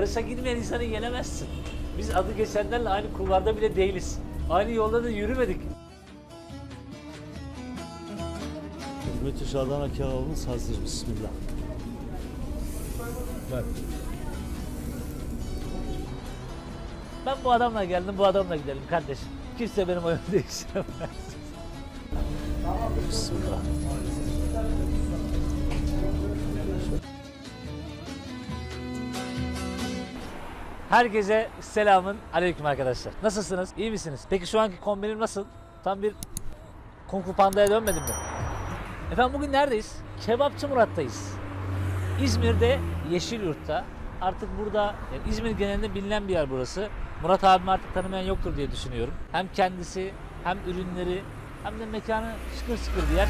Yarışa girmeyen insanı yenemezsin. Biz adı geçenlerle aynı kulvarda bile değiliz. Aynı yolda da yürümedik. Müthiş Adana kebabımız hazır. Bismillah. Bak. Ben bu adamla geldim, bu adamla gidelim kardeşim. Kimse benim oyunu değiştiremez. Bismillah. Herkese selamın aleyküm arkadaşlar. Nasılsınız? İyi misiniz? Peki şu anki kombinim nasıl? Tam bir Kung Fu Panda'ya dönmedim mi? Efendim bugün neredeyiz? Kebapçı Murat'tayız. İzmir'de Yeşilyurt'ta. Artık burada yani İzmir genelinde bilinen bir yer burası. Murat abim artık tanımayan yoktur diye düşünüyorum. Hem kendisi hem ürünleri hem de mekanı şıkır şıkır bir yer.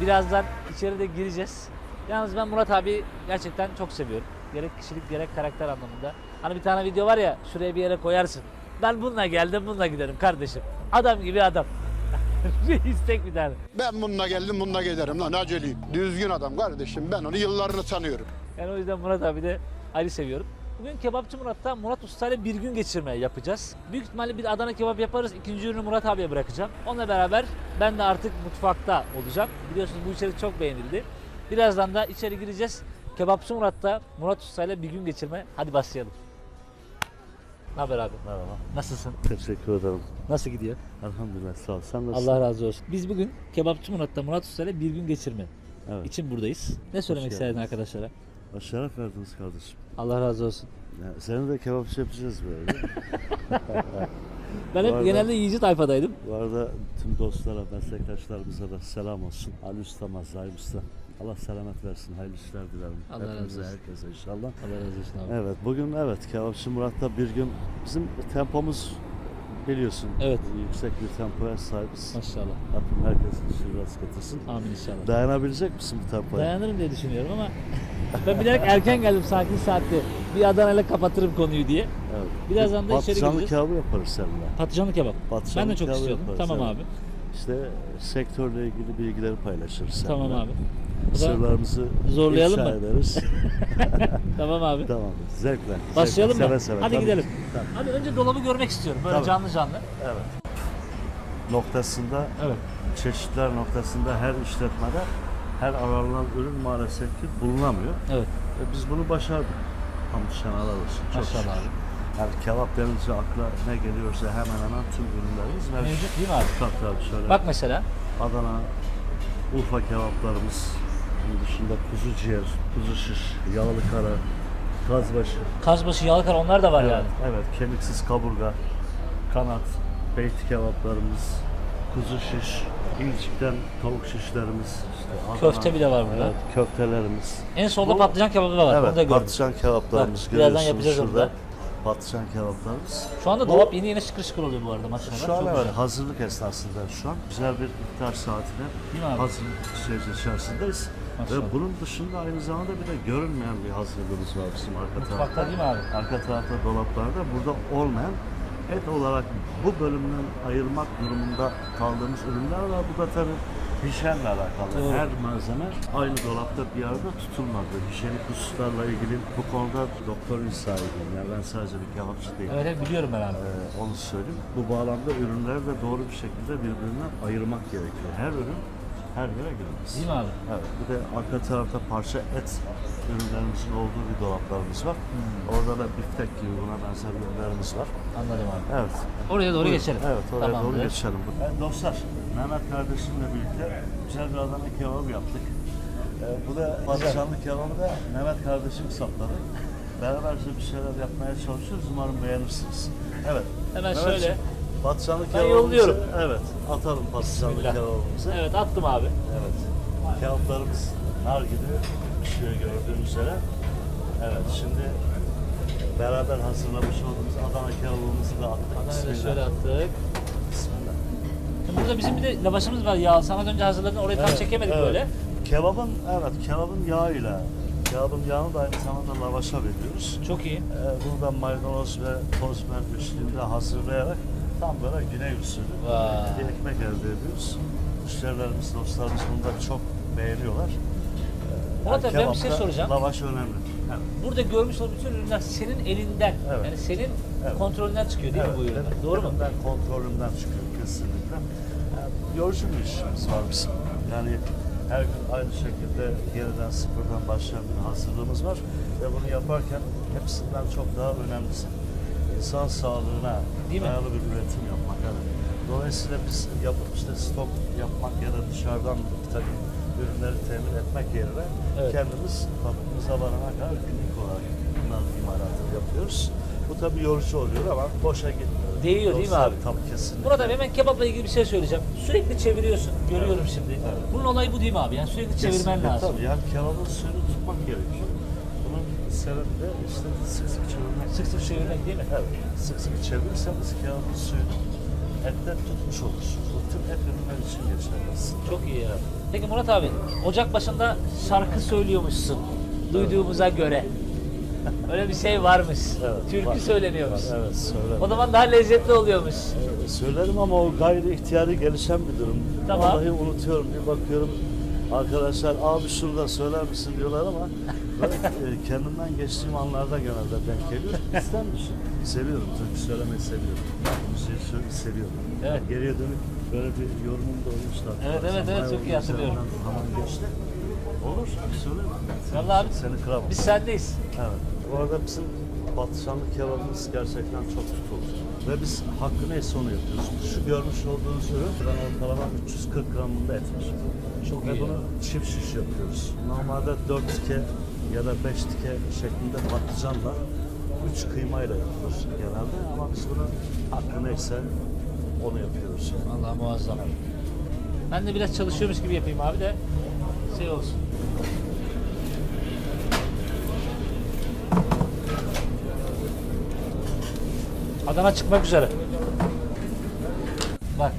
Birazdan içeride gireceğiz. Yalnız ben Murat abi gerçekten çok seviyorum. Gerek kişilik gerek karakter anlamında. Hani bir tane video var ya şuraya bir yere koyarsın. Ben bununla geldim bununla giderim kardeşim. Adam gibi adam. Reis tek bir tane. Ben bununla geldim bununla giderim lan aceleyim. Düzgün adam kardeşim ben onu yıllarını tanıyorum. Yani o yüzden Murat abi de ayrı seviyorum. Bugün kebapçı Murat'ta Murat Usta ile bir gün geçirme yapacağız. Büyük ihtimalle bir Adana kebap yaparız. İkinci ürünü Murat abiye bırakacağım. Onunla beraber ben de artık mutfakta olacağım. Biliyorsunuz bu içerik çok beğenildi. Birazdan da içeri gireceğiz. Kebapçı Murat'ta Murat Usta ile bir gün geçirme. Hadi başlayalım. Ne haber abi? Merhaba. Nasılsın? Teşekkür ederim. Nasıl gidiyor? Elhamdülillah sağ ol. Sen nasılsın? Allah razı olsun. Biz bugün Kebapçı Murat'ta Murat Usta ile bir gün geçirme Evet. için buradayız. Ne söylemek Hoş istedin geldiniz. arkadaşlara? Hoş şeref verdiniz kardeşim. Allah razı olsun. Ya, seni de kebapçı yapacağız böyle. Ben Bu hep arada- genelde yiyici tayfadaydım. Bu arada tüm dostlara, meslektaşlarımıza da selam olsun. Ali Usta'ma, Zahim Usta. Allah selamet versin. Hayırlı işler dilerim. Allah razı olsun. herkese inşallah. Allah razı olsun abi. Evet, bugün evet Kebapçı Murat'ta bir gün bizim tempomuz biliyorsun. Evet. Yüksek bir tempoya sahibiz. Maşallah. Rabbim herkesin işini rast getirsin. Amin inşallah. Dayanabilecek misin bu tempoya? Dayanırım diye düşünüyorum ama ben bilerek erken geldim sakin saatte. Bir Adana'yla kapatırım konuyu diye. Evet. Birazdan da içeri Patlıcanlı gireceğiz. kebabı yaparız seninle. Patlıcanlı kebap. Patlıcanlı ben de çok istiyordum. Tamam evet. abi. İşte sektörle ilgili bilgileri paylaşırız seninle. Tamam abi. Sırlarımızı zorlayalım mı? ederiz. tamam abi. tamam. Zevkle. zevkle, Başlayalım mı? seve seve. Hadi Tabii. gidelim. Tamam. Hadi önce dolabı görmek istiyorum. Böyle Tabii. canlı canlı. Evet. Noktasında, Evet. çeşitler noktasında her işletmede her aranan ürün maalesef ki bulunamıyor. Evet. Ve biz bunu başardık. Hamd şanalar olsun. Çok Maşallah abi. Yani kebap denince akla ne geliyorsa hemen hemen tüm ürünlerimiz mevcut. Mevcut değil mi abi? Tabii tabii şöyle. Bak mesela. Adana, Urfa kebaplarımız. Bunun dışında kuzu ciğer, kuzu şiş, yağlı kara, kazbaşı. Kazbaşı, yağlıkar onlar da var Evet, yani. evet, kemiksiz kaburga, kanat, beyti kebaplarımız, kuzu şiş, incikten tavuk şişlerimiz. Işte Köfte bile var burada. Evet, köftelerimiz. En solda Bu- patlıcan kebabı da var. Onu da Evet, gördüm. patlıcan kebaplarımız Bak, birazdan yapacağız şurada. da. Patlıcan kebaplarımız. Şu anda Bu- dolap yeni yeni şıkır şıkır oluyor bu arada maşallah. Şu an Çok evet güzel. hazırlık esnasında şu an güzel bir iftar saatine hazırlık süreci içerisindeyiz. Maşallah. Ve bunun dışında aynı zamanda bir de görünmeyen bir hazırlığımız var bizim arka Mutfakta tarafta. değil mi abi? Arka tarafta dolaplarda burada olmayan et olarak bu bölümden ayırmak durumunda kaldığımız ürünler var. Bu da tabii hijyenle alakalı. Doğru. Her malzeme aynı dolapta bir arada tutulmadı. Hijyenik hususlarla ilgili bu konuda doktor sahibiyim. Yani ben sadece bir kebapçı değilim. Evet, biliyorum ben abi. Ee, onu söyleyeyim. Bu bağlamda ürünleri de doğru bir şekilde birbirinden ayırmak gerekiyor. Her ürün her yere girmez. Değil mi abi? Evet. Bir de arka tarafta parça et ürünlerimizin olduğu bir dolaplarımız var. Hmm. Orada da biftek gibi buna benzer ürünlerimiz var. Anladım abi. Evet. Oraya doğru Buyurun. geçelim. Evet oraya Tamamdır. doğru geçelim. Evet, dostlar Mehmet kardeşimle birlikte güzel bir Adana kebabı yaptık. Ee, bu da patlıcanlı kebabı da Mehmet kardeşim sapladı. Beraberce bir şeyler yapmaya çalışıyoruz. Umarım beğenirsiniz. Evet. Hemen Mehmetciğim, şöyle. Patlıcanlı Ben kebabımızı. yolluyorum. Evet. Atalım patlıcanlı Bismillah. kebabımızı. Evet attım abi. Evet. Kebaplarımız nar gibi pişiyor gördüğünüz üzere. Evet şimdi beraber hazırlamış olduğumuz Adana kebabımızı da attık. De Bismillah. şöyle attık. Bismillah. Burada bizim bir de lavaşımız var yağ. Sana az önce hazırladın orayı tam Evet, çekemedik evet. böyle. Kebabın evet kebabın yağıyla kebabın yağını da aynı zamanda lavaşa veriyoruz. Çok iyi. Ee, bunu da maydanoz ve toz biber eşliğinde hazırlayarak tam böyle güney usulü Vay. bir ekmek elde ediyoruz. Müşterilerimiz, dostlarımız da çok beğeniyorlar. Murat abi ben bir şey soracağım. Lavaş önemli. Burada görmüş olduğum bütün ürünler senin elinden, Evet. yani senin Evet. kontrolünden çıkıyor değil mi bu ürünler? benim- Doğru mu? Ben kontrolümden çıkıyor kesinlikle. Yani yorucu bir işimiz var bizim. Yani her gün aynı şekilde yeniden sıfırdan başlayan bir hazırlığımız var. Ve bunu yaparken hepsinden çok daha önemlisi insan sağlığına Değil mi? dayalı bir üretim yapmak. Yani dolayısıyla biz yapıp işte stok yapmak ya da dışarıdan bir takım ürünleri temin etmek yerine Evet. kendimiz fabrikamıza varana kadar günlük olarak bunların imalatını yapıyoruz. Bu tabii yorucu oluyor ama boşa gitmiyor. Değiyor değil mi Yoksa abi? Tabii kesinlikle. Murat abi hemen kebapla ilgili bir şey söyleyeceğim. Sürekli çeviriyorsun. Görüyorum şimdi. Evet. Bunun olayı bu değil mi abi? Yani sürekli çevirmen Kesinlikle, lazım. Tabii yani kebabın suyunu tutmak gerekiyor. Sebebi de işte sık sık çevirmek. Sık sık çevirmek değil mi? Evet, sık sık çevirirseniz kebabın suyunu ette tutmuş olur. Bu tüm et ürünler için geçerli aslında. Çok iyi ya. Peki Murat abi, ocak başında şarkı söylüyormuşsun. Duyduğumuza göre. Öyle bir şey varmış. Evet, Türkü var. söyleniyormuş. Evet, söylerim. O zaman daha lezzetli oluyormuş. Ee, Söylerim ama o gayri ihtiyari gelişen bir durum. Tamam. Vallahi unutuyorum. Bir bakıyorum arkadaşlar abi şunu da söyler misin diyorlar ama ben e, kendimden geçtiğim anlarda genelde denk geliyor. İstenmiş. Seviyorum. Türkü söylemeyi seviyorum. Müziği sö- seviyorum. Evet. Geriye dönüp böyle bir yorumum da olmuştu. Evet, evet, evet, çok iyi hatırlıyorum. Zaman geçti. Olur. Söylerim. Vallahi abi, Seni kıramam. Biz sendeyiz. Evet. Bu arada bizim patlıcanlı kebabımız gerçekten çok tutulur. Ve biz hakkı neyse onu yapıyoruz. Şu görmüş olduğunuz ürün ortalama 340 gramında et var. Çok Ve iyi. bunu çift şiş yapıyoruz. Normalde 4 tike ya da 5 tike şeklinde patlıcanla 3 kıymayla yapılır genelde. Ama biz bunu hakkı neyse onu yapıyoruz. Yani. Vallahi muazzam. Ben de biraz çalışıyormuş gibi yapayım abi de şey olsun. Adana çıkmak üzere. Bak.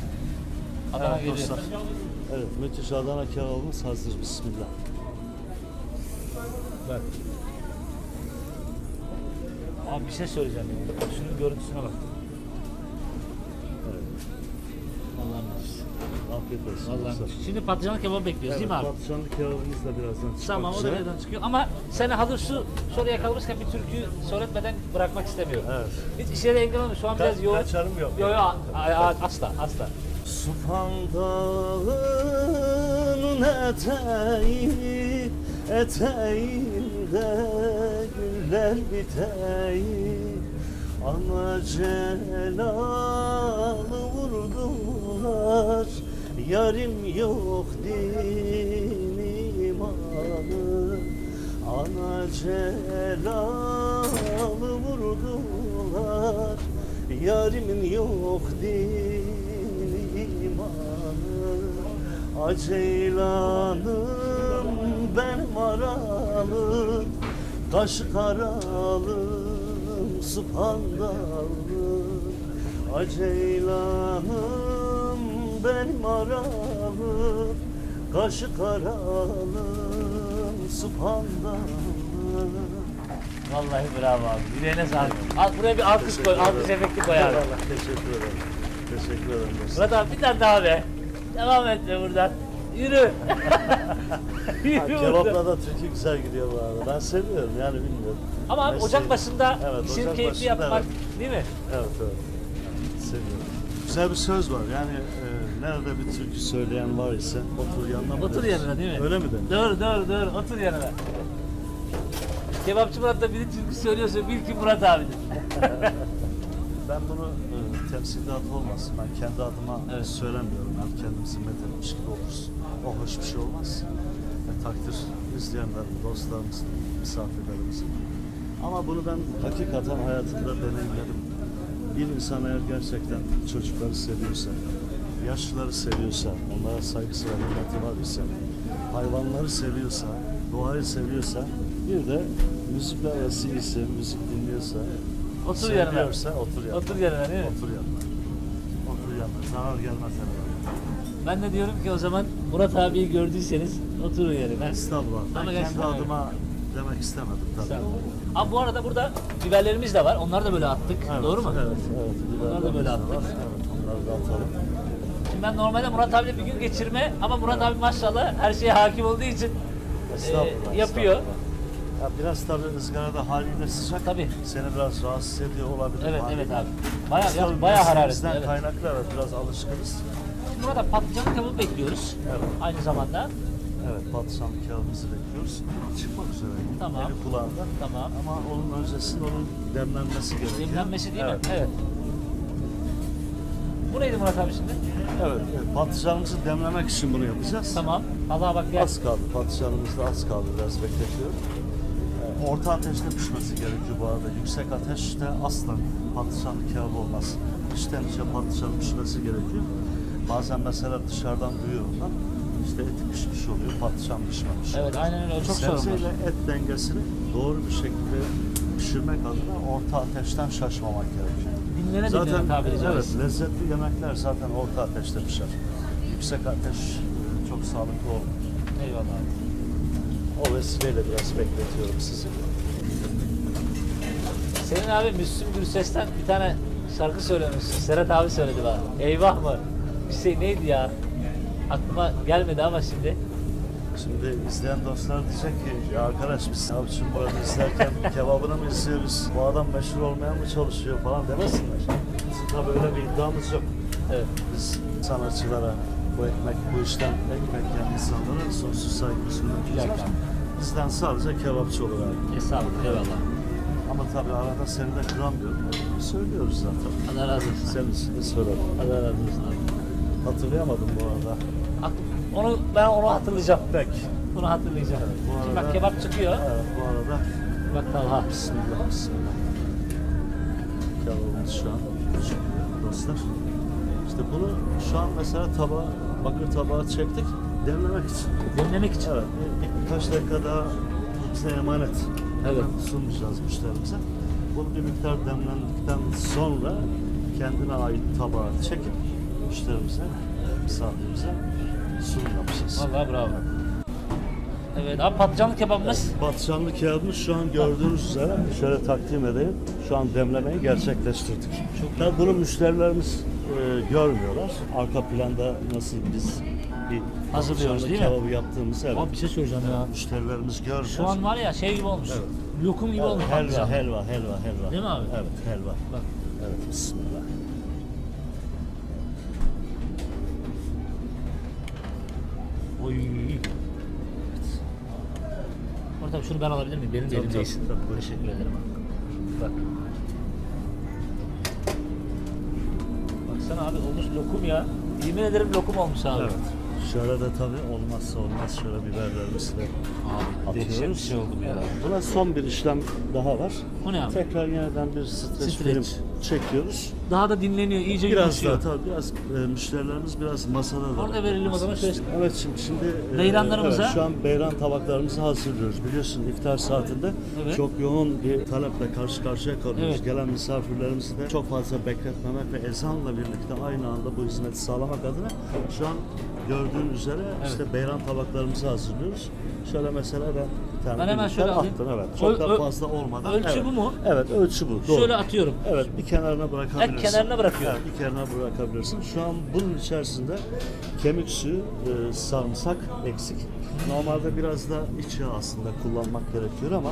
Adana Evet, geliyor. dostlar. Evet, müthiş Adana kebabımız hazır. Bismillah. Bak. Abi bir şey söyleyeceğim ya. Şunun görüntüsüne bak. Evet. Müthiş. Afiyet olsun. Vallahi. Şimdi patlıcanlı kebabı bekliyoruz değil mi abi? Patlıcanlı kebabımız da birazdan çıkmak Tamam o da üzere. nereden çıkıyor ama seni hazır şu soru yakalamışken bir türkü söyletmeden bırakmak istemiyorum. Evet. Hiç işlere engel olmuyor. Şu an biraz Ka- yoğun. kaçarım yok. Yok yok asla asla. Sufan dağının eteği Eteğinde güller biteği. Ana celalı vurdular Yarim yok din imanı. Ana celalı vurdular Yarimin yok din imanı Aceylanım benim aralım Kaşı karalım sıpandalım Aceylanım benim aralım Kaşı karalım sıpandalım Vallahi bravo abi. Yüreğine sağlık. Al buraya bir alkış koy. Alkış efekti koy abi. Eyvallah, Teşekkür ederim. Teşekkür ederim dostum. Murat abi bir tane daha be. Devam et be buradan. Yürü. Yürü buradan. Kebapla da türkü güzel gidiyor bu arada. Ben seviyorum yani bilmiyorum. Ama abi Mesleği- ocak başında Evet, işin ocak keyifli başında yapmak değil mi? Evet evet. Seviyorum. Güzel bir söz var yani e, nerede bir türkü söyleyen var ise otur yanına mı Otur denir? yanına değil mi? Öyle mi denir? Doğru doğru doğru. Otur yanına. Kebapçı Murat da biri türkü söylüyorsa bil ki Murat abidir. Ben bunu e, temsildat olmasın. Ben kendi adıma Evet. söylemiyorum. Ben kendimizi methetmiş gibi oluruz. O hoş bir şey olmaz. E, takdir izleyenlerin, dostlarımızın, misafirlerimizin. Ama bunu ben hakikaten hayatımda deneyimledim. Bir insan eğer gerçekten çocukları seviyorsa, yaşlıları seviyorsa, onlara saygısı ve hürmeti var ise, hayvanları seviyorsa, doğayı seviyorsa, bir de müzikle arası iyiyse, müzik dinliyorsa, Otur yanına. seviyorsa otur yanına. Otur yanına değil mi? Otur yanına. Otur yanına. Zarar gelmez herhalde. Ben de diyorum ki o zaman Murat abiyi gördüyseniz oturun yerine. Estağfurullah. Ben Ama kendi gerçekten adıma demek istemedim tabii. Abi bu arada burada biberlerimiz de var. Onları da böyle attık. Evet, Doğru mu? Evet, evet. Onları da böyle attık. Evet, onları da atalım. Şimdi ben normalde Murat abiyle bir gün geçirme ama Murat abi maşallah her şeye hakim olduğu için Estağfurullah. e, yapıyor. estağfurullah. Ya biraz tabii ızgarada haliyle sıcak. Tabii. Seni biraz rahatsız ediyor olabilir. Evet haliyle. evet abi. Bayağı, Biz ya, tabii bayağı hararetli. mesleğimizden Evet. kaynaklı evet biraz alışkınız. Şimdi burada patlıcanlı kebabı bekliyoruz. Evet. Aynı zamanda. Evet patlıcanlı kebabımızı bekliyoruz. Çıkmak üzere. Tamam. Eli kulağında. Tamam. Ama onun öncesinde onun demlenmesi gerekiyor. Demlenmesi değil evet. mi? Evet. Bu neydi Murat abi şimdi? Evet. evet. Patlıcanımızı demlemek için bunu yapacağız. Tamam. Allah bak gel. Az kaldı. Patlıcanımız da az kaldı. Biraz bekletiyorum. Orta ateşte pişmesi gerekiyor bu arada. Yüksek ateşte asla patlıcanlı kebap olmaz. İçten içe patlıcan pişmesi gerekiyor. Bazen mesela dışarıdan duyuyorum ben. İşte eti pişmiş oluyor, patlıcan pişmemiş. Evet aynen öyle. Çok sorun var. et dengesini doğru bir şekilde pişirmek adına orta ateşten şaşmamak gerekiyor. Dinlene Zaten tabiri evet, caizse. lezzetli yemekler zaten orta ateşte pişer. Yüksek ateş e, çok sağlıklı olmuyor. Eyvallah. O vesileyle biraz bekletiyorum sizi. Senin abi Müslüm Gürses'ten bir tane şarkı söylemişsin. Serhat abi söyledi bana. Eyvah mı? Bir şey neydi ya? Aklıma gelmedi ama şimdi. Şimdi izleyen dostlar diyecek ki ya arkadaş biz abi şimdi burada izlerken kebabını mı izliyoruz? Bu adam meşhur olmaya mı çalışıyor falan demesinler. Bizim tabii öyle bir iddiamız yok. Evet. Biz sanatçılara bu ekmek, bu işten ekmek yiyen insanlara sonsuz saygı sunuyoruz. Yok. Bizden sadece kebapçı olur abi. Estağfurullah. Eyvallah. Ama tabii arada seni de kıramıyorum. Söylüyoruz zaten. Allah razı olsun. Senin için de. Allah razı olsun abi. Hatırlayamadım bu arada. Onu ben onu hatırlayacağım. Peki. Bunu hatırlayacağım. Bu Şimdi bak kebap çıkıyor. Evet bu arada Bak Talha. Bismillah, bismillah. Kebabımız şu an çıkıyor dostlar. İşte bunu şu an mesela tabağa, bakır tabağa çektik demlemek için. Demlemek için. Evet, bir, birkaç dakika daha bize emanet Evet. sunmayacağız müşterimize. Bunu bir miktar demlendikten sonra kendine ait tabağa çekip müşterimize, misafirimize sunum yapacağız. Vallahi bravo. Evet abi patlıcanlı kebabımız. Patlıcanlı kebabımız şu an gördüğünüz üzere şöyle takdim edeyim. Şu an demlemeyi gerçekleştirdik. Çok Tabii bunu müşterilerimiz e, görmüyorlar. Arka planda nasıl biz bir Hazırlıyoruz, patlıcanlı değil mi? kebabı yaptığımızı evet. Abi bir şey söyleyeceğim ya. Müşterilerimiz görmüyor. Şu an var ya şey gibi olmuş. Evet. Lokum gibi olmuş. helva, patlıcan. helva, helva, helva. Değil mi abi? Evet, helva. Bak. Evet, bismillah. Oy. Ortam şunu ben alabilir miyim? Benim de Tabii, elimdeyiz. tabii, tabii, buyur. Teşekkür ederim abi. Bak. Baksana abi olmuş lokum ya. Yemin ederim lokum olmuş abi. Evet. Şöyle de tabii olmazsa olmaz şöyle biberlerimizi de Abi dehşet bir atıyoruz. şey oldu bu ya. Buna son bir işlem daha var. Bu ne abi? Tekrar yeniden bir streç, Streç. film çekiyoruz. Daha da dinleniyor, iyice Biraz yumuşuyor. daha tabii biraz e, müşterilerimiz biraz masada da. Orada verelim o zaman şöyle. Evet şimdi şimdi e, Beyranlarımıza- evet, şu an beyran tabaklarımızı hazırlıyoruz. Biliyorsun iftar saatinde Evet. çok yoğun bir taleple karşı karşıya kalıyoruz. Evet. Gelen misafirlerimizi de çok fazla bekletmemek ve ezanla birlikte aynı anda bu hizmeti sağlamak adına şu an gördüğün üzere işte beyran tabaklarımızı hazırlıyoruz. Şöyle mesela ben tane Ben hemen şöyle alayım. attım evet. Çok Ö- da ö- fazla olmadan. ölçü evet. bu mu? Evet ölçü bu. Doğru. Şöyle atıyorum. Evet bir kenarına bırakabilirsin. Ha, kenarına bırakıyorum. Evet bir kenarına bırakabilirsin. Şu an bunun içerisinde kemik suyu, e, sarımsak eksik. Normalde biraz da iç yağ aslında kullanmak gerekiyor ama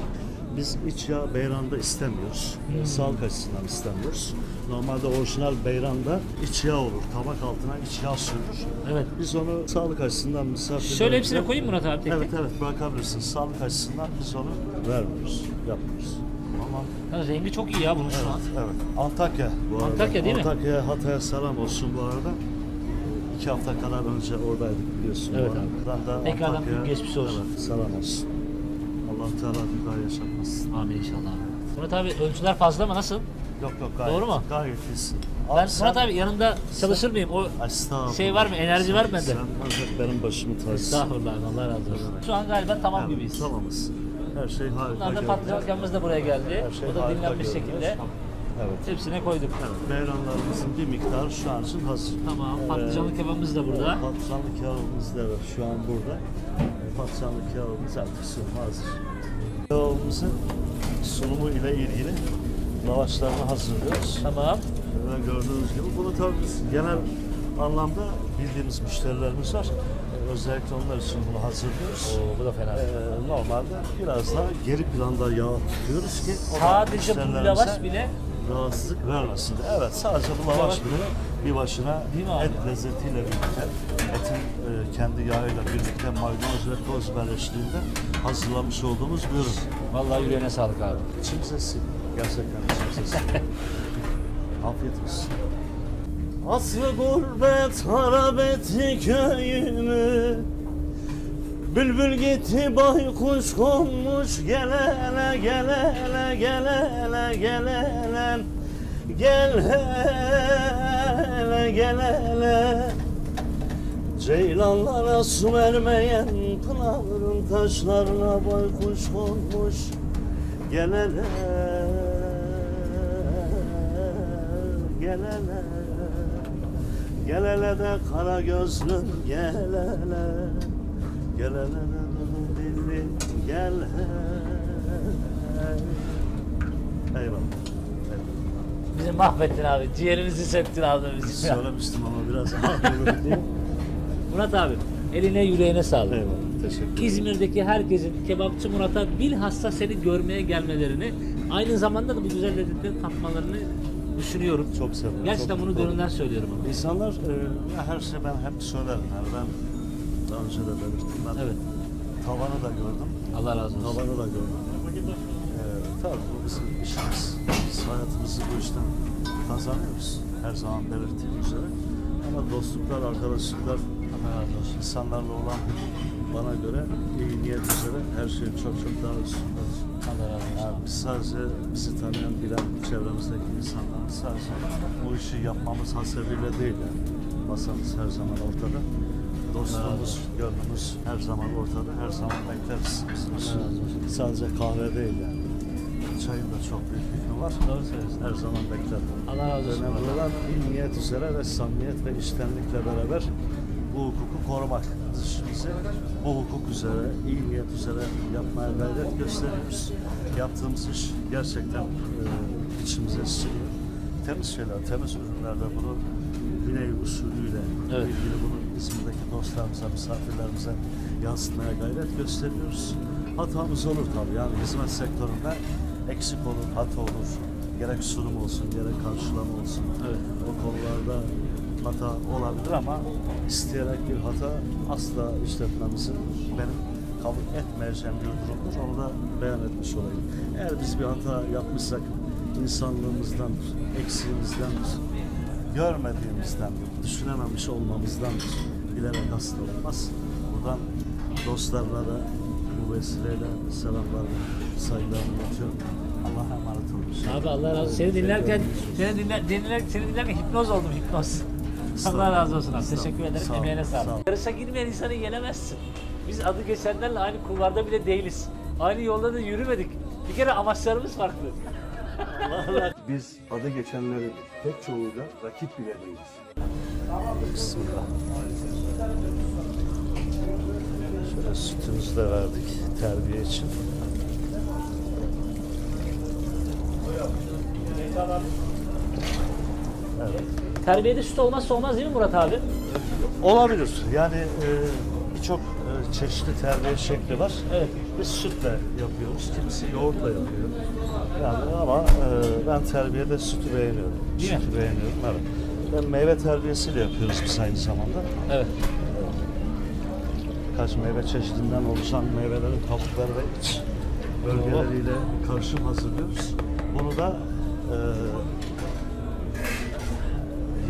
biz iç yağ beyranda istemiyoruz. Hmm. Sağlık açısından istemiyoruz. Normalde orijinal beyranda iç yağ olur. Tabak altına iç yağ sürülür. Evet. Biz onu sağlık açısından misafirlerimize... Şöyle hepsine koyayım Murat abi tek Evet tek. evet bırakabilirsin. Sağlık açısından biz onu vermiyoruz, yapmıyoruz. Ama Ha, rengi çok iyi ya bunun şu an. Evet, evet. Antakya bu arada. Antakya değil mi? Antakya'ya, Hatay'a selam olsun bu arada. İki hafta kadar önce oradaydık biliyorsun. Evet bu abi. arada. Ben de Tekrardan Antakya'ya- geçmiş olsun. Evet, selam olsun. Allah Teala bir daha yaşatmasın. Amin inşallah. Murat abi ölçüler fazla mı? Nasıl? Yok yok gayet. Doğru mu? Gayet iyisin. Ben sen- Murat abi yanında çalışır mıyım? O şey var mı? Enerji var mı bende? Sen ancak benim başımı tacısın. Estağfurullah abi, Allah razı olsun. Şu an galiba tamam Evet, gibiyiz. Tamamız. Her şey harika. Bunlar da görünüyor. patlıcan kebabımız da buraya geldi. Her şey o da dinlenmiş şekilde. Evet. Hepsine koyduk. Evet, beyranlarımızın bir miktarı şu an için hazır. Tamam. Patlıcanlı Ee, kebabımız da burada. Patlıcanlı kebabımız da şu an burada. Ee, Patlıcanlı kebabımız artık hazır. Kebabımızın sunumu ile ilgili lavaşlarını hazırlıyoruz. Tamam. Ve gördüğünüz gibi bunu tabii biz genel anlamda bildiğimiz müşterilerimiz var. Ee, özellikle onlar için bunu hazırlıyoruz. Oo, bu da fena. Ee, normalde biraz daha geri planda yağ tutuyoruz ki o da Sadece bu müşterilerimize lavaş bile rahatsızlık vermesin. Evet sadece bu lavaş bile bir başına Değil mi abi? et lezzetiyle birlikte, etin e, kendi yağıyla birlikte maydanoz ve toz birleştiğinde hazırlamış olduğumuz bir ürün. vallahi yüreğine sağlık abi. İçim sesi. Gerçekten sesi. Afiyet olsun. Aslı gurbet harap etti Bülbül gitti baykuş konmuş. Gelene gelene gelene gelene Gelene gelene Ceylanlara su vermeyen Pınarın taşlarına baykuş konmuş. Gelene Gelene Gelene de kara gözlüm gelene Gelene de dolu dilli gel Eyvallah Eyvallah. Bizi mahvettin abi. Ciğerimizi söktün abi bizim. ya. Söylemiştim ama biraz ağır. Murat abi eline yüreğine sağlık. Eyvallah. İzmir'deki herkesin kebapçı Murat'a bilhassa seni görmeye gelmelerini aynı zamanda da bu güzel lezzetleri tatmalarını düşünüyorum. Çok sevindim. Gerçekten çok bunu gönülden söylüyorum ama. İnsanlar e, her şey ben hep söylerim. Yani ben daha önce de belirttim. Ben Evet. tavanı da gördüm. Allah razı olsun. Tavanı da gördüm. E, tabii bu bizim işimiz. Biz hayatımızı bu işten kazanıyoruz. Her zaman belirttiğim üzere. Ama dostluklar, arkadaşlıklar, insanlarla olan bana göre iyi niyet üzere her şeyin çok çok daha üstündedir. Biz sadece bizi tanıyan, bilen çevremizdeki insanların sadece bu işi yapmamız hasebiyle değil yani. Masamız her zaman ortada. Dostluğumuz, gönlümüz her zaman ortada. Her zaman bekleriz. Sadece kahve değil yani. Çayın da çok büyük hükmü var. Doğru söylüyorsun. Her zaman beklerim. Allah razı olsun. Önemli olan iyi niyet üzere ve samimiyet ve iştenlikle beraber bu hukuku korumak. Biz bu hukuk üzere, iyi niyet üzere yapmaya gayret gösteriyoruz. Yaptığımız iş gerçekten e, içimize sığıyor. Temiz şeyler, temiz ürünlerle bunu Güney usulüyle Evet. ilgili bunu İzmir'deki dostlarımıza, misafirlerimize yansıtmaya gayret gösteriyoruz. Hatamız olur tabii yani hizmet sektöründe eksik olur, hata olur. Gerek sunum olsun, gerek karşılama olsun. Evet. O konularda hata olabilir ama isteyerek bir hata asla işletmemizin benim kabul etmeyeceğim bir durumdur. Onu da beyan etmiş olayım. Eğer biz bir hata yapmışsak insanlığımızdandır, eksiğimizdendir, görmediğimizdendir, düşünememiş olmamızdandır. Bilerek asla olmaz. Buradan dostlarına da bu vesileyle selamlarımı, saygılarımı iletiyorum. Allah'a emanet olun. Abi Allah razı olsun. Seni dinlerken, seni dinler, dinler, seni dinlerken hipnoz oldum hipnoz. Allah razı olsun abi. Sağ. Teşekkür ederim. Sağ. Emeğine Sağ sağlık. Yarışa girmeyen insanı yenemezsin. Biz adı geçenlerle aynı kulvarda bile değiliz. Aynı yolda da yürümedik. Bir kere amaçlarımız farklı. Biz adı geçenlerin pek çoğuyla rakip bile değiliz. Bismillah. Şöyle sütümüzü de verdik terbiye için. Evet. Terbiyede süt olmazsa olmaz değil mi Murat abi? Olabilir. Yani e, birçok çeşitli terbiye şekli var. Evet. Biz sütle yapıyoruz. Kimisi yoğurtla yapıyor. Yani ama e, ben terbiyede sütü beğeniyorum. Değil mi? sütü beğeniyorum. Evet. Ben meyve terbiyesiyle yapıyoruz biz aynı zamanda. Evet. Birkaç meyve çeşidinden oluşan meyvelerin kabukları ve iç bölgeleriyle karışım hazırlıyoruz. Bunu da e,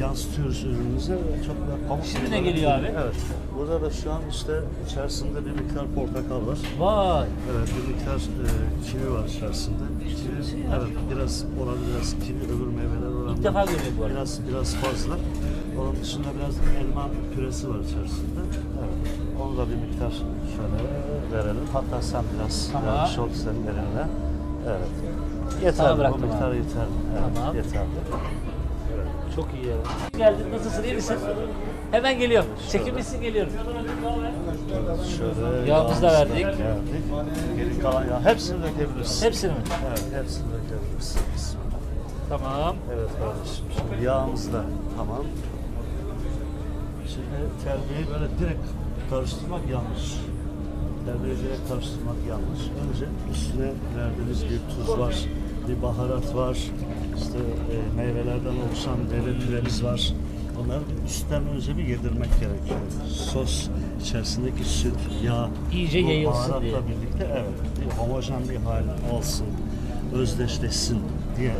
yansıtıyoruz ürünümüze çok da pamuk Şimdi ne geliyor abi? Evet. Burada da şu an işte içerisinde bir miktar portakal var. Vay. Evet, bir miktar e, kivi var içerisinde. Kivi, evet, biraz ona biraz kivi öbür meyveler oranında. İlk defa görüyorum bu arada. Biraz biraz fazla. Onun dışında biraz elma püresi var içerisinde. Evet. Onu da bir miktar şöyle verelim. Hatta sen biraz Tamam. vermiş ol senin eline. Evet. Yeterli. Bu miktar abi. yeterli. Evet, Tamam. Yeterli. Çok iyi ya. Geldin nasılsın iyi misin? Hemen geliyorum. Çekim geliyorum. Şöyle Yağımızı da verdik. verdik. Geri kalan yağ. Hepsini dökebiliriz. Hepsini mi? Evet, hepsini dökebiliriz. Bismillah. Tamam. Evet kardeşim. Şimdi yağımız da tamam. Şimdi terbiyeyi böyle direkt karıştırmak yanlış. Terbiyeciyle karıştırmak yanlış. Önce üstüne verdiğiniz bir tuz var, bir baharat var, işte e, meyvelerden oluşan deve püremiz var. Bir üstten önce bir yedirmek gerekiyor. Sos içerisindeki süt, yağ, İyice bu yayılsın baharatla diye. birlikte evet, bir homojen bir hal alsın, özdeşleşsin diye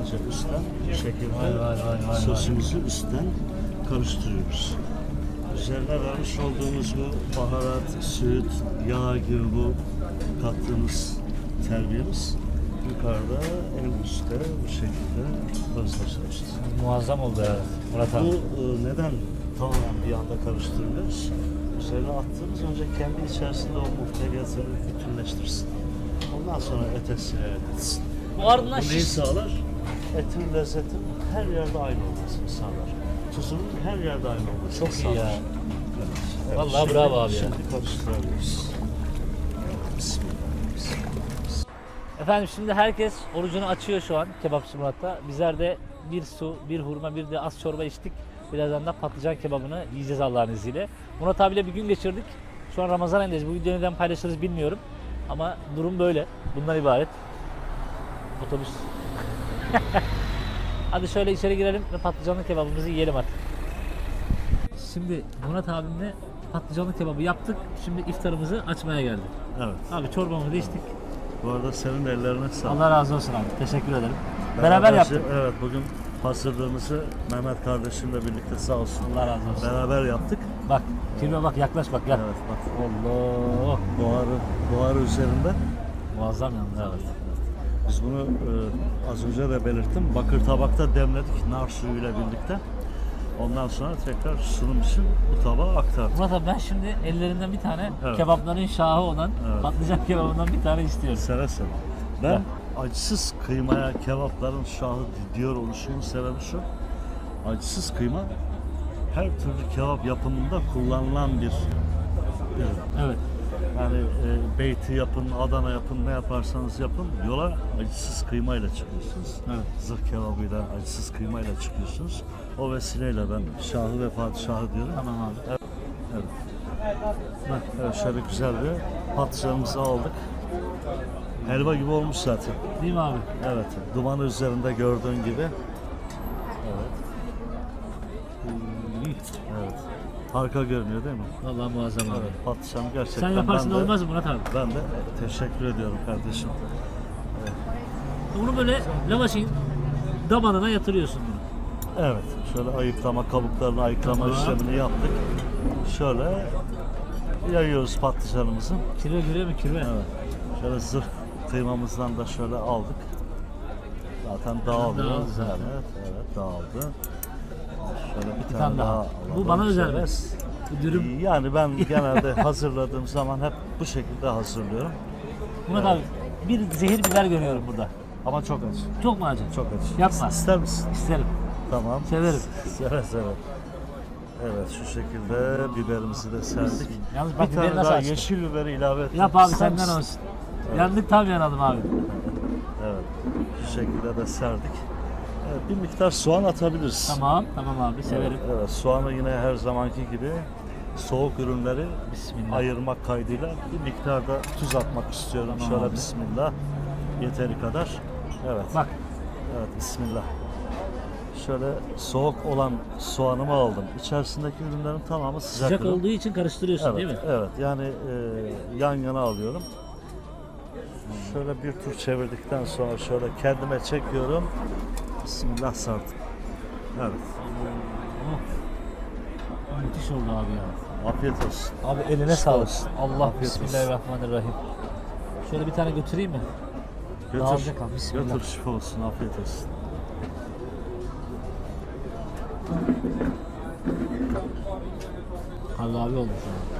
önce üstten bu şekilde Vay, vay, vay, vay, sosumuzu üstten karıştırıyoruz. Üzerine vermiş olduğumuz bu baharat, süt, yağ gibi bu kattığımız terbiyemiz yukarıda en üstte bu şekilde özdeşleşti. Muazzam oldu ya Murat Bu abi. e, neden tamamen bir anda karıştırıyoruz? Üzerine attığımız önce kendi içerisinde o muhteviyatını bütünleştirsin. Ondan sonra ete sirayet etsin. Bu ardından Bu neyi sağlar? Etin lezzetin her yerde aynı olmasını sağlar. Tuzunun her yerde aynı olmasını Çok iyi sağlar. ya. Evet. Evet, Vallahi şimdi- bravo abi ya. Şimdi karıştırabiliriz. Bismillah. Efendim şimdi herkes orucunu açıyor şu an kebapçı Murat'ta. Bizler de bir su, bir hurma, bir de az çorba içtik. Birazdan da patlıcan kebabını yiyeceğiz Allah'ın izniyle. Murat abiyle bir gün geçirdik. Şu an Ramazan ayındayız. Bu videoyu neden paylaşırız bilmiyorum. Ama durum böyle. Bundan ibaret. Otobüs. Hadi şöyle içeri girelim ve patlıcanlı kebabımızı yiyelim artık. Şimdi Murat abimle patlıcanlı kebabı yaptık. Şimdi iftarımızı açmaya geldik. Evet. Abi çorbamızı içtik. Bu arada senin ellerine sağlık. Allah razı olsun abi. Teşekkür ederim. Beraber Beraberce- yaptık. Evet bugün hazırlığımızı Mehmet kardeşimle birlikte sağ olsun. Allah razı olsun. Beraber yaptık. Bak, kirve bak yaklaş bak gel. Evet bak Allah. buharı, buharı üzerinde. Muazzam yalnız evet. Biz bunu e, az önce de belirttim. Bakır tabakta demledik nar suyuyla birlikte. Ondan sonra tekrar sunum için bu tabağa aktardık. Murat abi ben şimdi ellerinden bir tane Evet. kebapların şahı olan Evet. patlıcan kebabından bir tane istiyorum. Seve seve. Ben acısız kıymaya kebapların şahı diyor oluşumun sebebi şu. Acısız kıyma her türlü kebap yapımında kullanılan bir ürün. Evet. Yani e, beyti yapın, Adana yapın, ne yaparsanız yapın yola acısız kıymayla çıkıyorsunuz. Evet. Zırh kebabıyla, acısız kıymayla çıkıyorsunuz. O vesileyle ben şahı ve padişahı diyorum. Tamam abi. Evet. Bak, evet, şöyle güzel bir patlıcanımızı aldık. Helva gibi olmuş zaten. Değil mi abi? Evet, dumanı üzerinde gördüğün gibi. Harika görünüyor değil mi? Vallahi muazzam abi. Evet, patlıcan gerçekten Sen yaparsın ben de, olmaz mı Murat abi? Ben de teşekkür ediyorum kardeşim. Bunu böyle lavaşın damarına yatırıyorsun bunu. Evet, şöyle ayıklama, kabuklarını ayıklama Tamam. işlemini yaptık. Şöyle yayıyoruz patlıcanımızı. Kirve görüyor mu kirve? Evet. Şöyle zırh kıymamızdan da şöyle aldık. Zaten dağılıyor. Dağıldı zaten. Evet, evet dağıldı. Şöyle bir, Bir tane, daha. daha. Bu bana özel. Bu dürüm. Yani ben genelde hazırladığım zaman hep bu şekilde hazırlıyorum. Murat abi bir zehir biber görüyorum burada. Ama çok acı. Çok mu acı? Çok acı. Yapma. İster misin? İsterim. Tamam. Severim. Seve seve. Evet şu şekilde biberimizi de serdik. Yalnız bak bir tane daha açtın? yeşil biberi ilave ettim. Yap abi senden olsun. Yandık tam yanalım abi. Evet. Şu şekilde de serdik. Evet, bir miktar soğan atabiliriz. Tamam, tamam abi severim. Evet, evet, soğanı yine her zamanki gibi soğuk ürünleri Bismillah. ayırmak kaydıyla bir miktar da tuz atmak istiyorum. Tamam Şöyle abi. bismillah. Yeteri kadar. Evet. Bak Evet bismillah. Şöyle soğuk olan soğanımı aldım. İçerisindeki ürünlerin tamamı sıcak, sıcak ürün. olduğu için karıştırıyorsun Evet, değil mi? evet. Yani e, yan yana alıyorum. Şöyle bir tur çevirdikten sonra şöyle kendime çekiyorum. Bismillah sardım. Evet. Oh. Müthiş oldu abi ya. Afiyet olsun. Abi eline Şifa sağlık. olsun. Allah Afiyet olsun. Bismillahirrahmanirrahim. Şöyle bir tane götüreyim mi? Götür, Dağılacak abi, bismillah. götür şifa olsun. Afiyet olsun. Halil abi oldu şu an.